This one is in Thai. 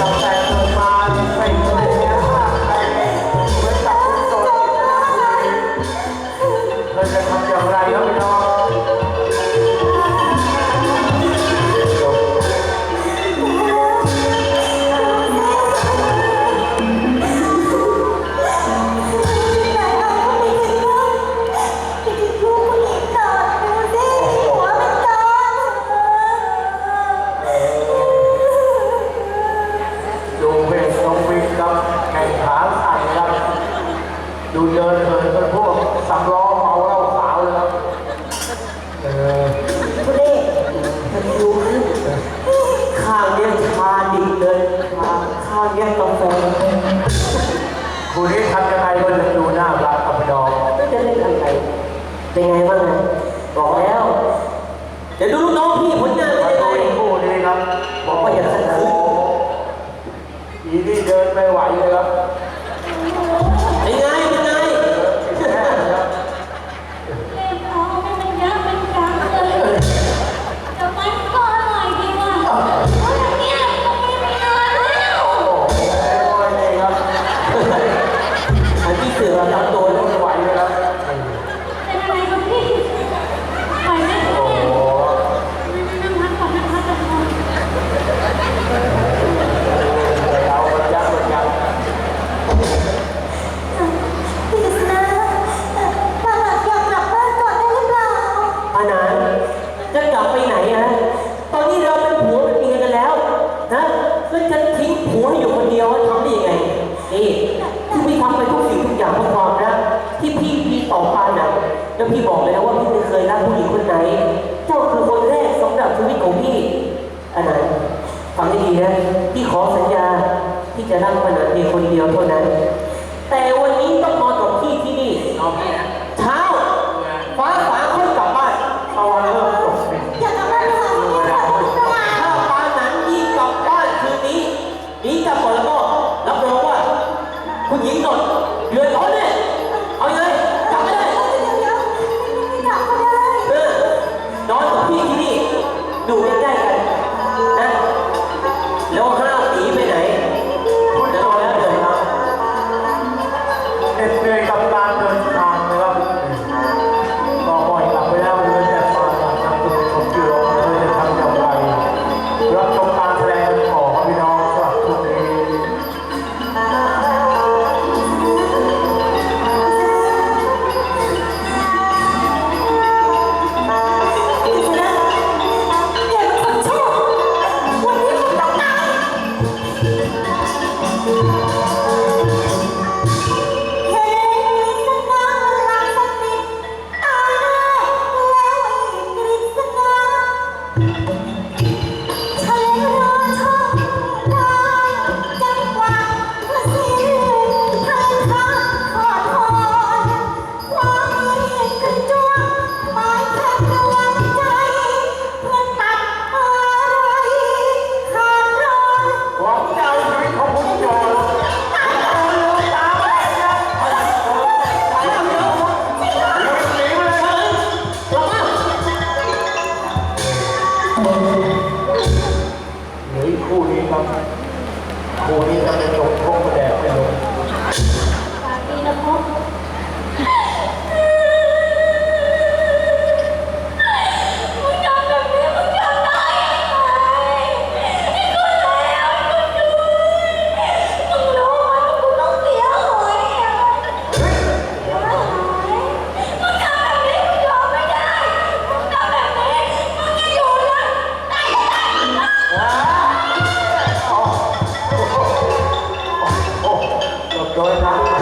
กา ดูเดินเหินเป็นพวกสำล้อเมาเหล้าขาวเลยครับเออข้างเนี้ยชาดิบเลยชาข้างเนี้ยกาแฟคุณนี่ทำยังไงก็จะดูน่ารักครับพี่น้องไม่จะเล่นอะไรเป็นไงบ้างบอกแล้ว เดี๋ยวดูลูกน้องพี่ผลงานเป็นยังไงอีกคู่นี้ครับบอกว่าอย่าขัดขืนอีนี่เดินไม่ไหวเลยครับ ที่พี่ทำไปทุกสิ่งทุกอย่างเพราะความรักที่พี่มีต่อปานน่ะแล้วพี่บอกเลยนะว่าพี่ไม่เคยรักผู้หญิงคนไหน เจ้าคือคนแรกสำหรับชีวิตของพี่อันนานฟังให้ดีนะพี่ขอสัญญาที่จะรักขนาดเพียงคนเดียวเท่านั้น แต่วันนี้ต้องนอน หวั คู่นี้น่าจะจบพบ โดนครับ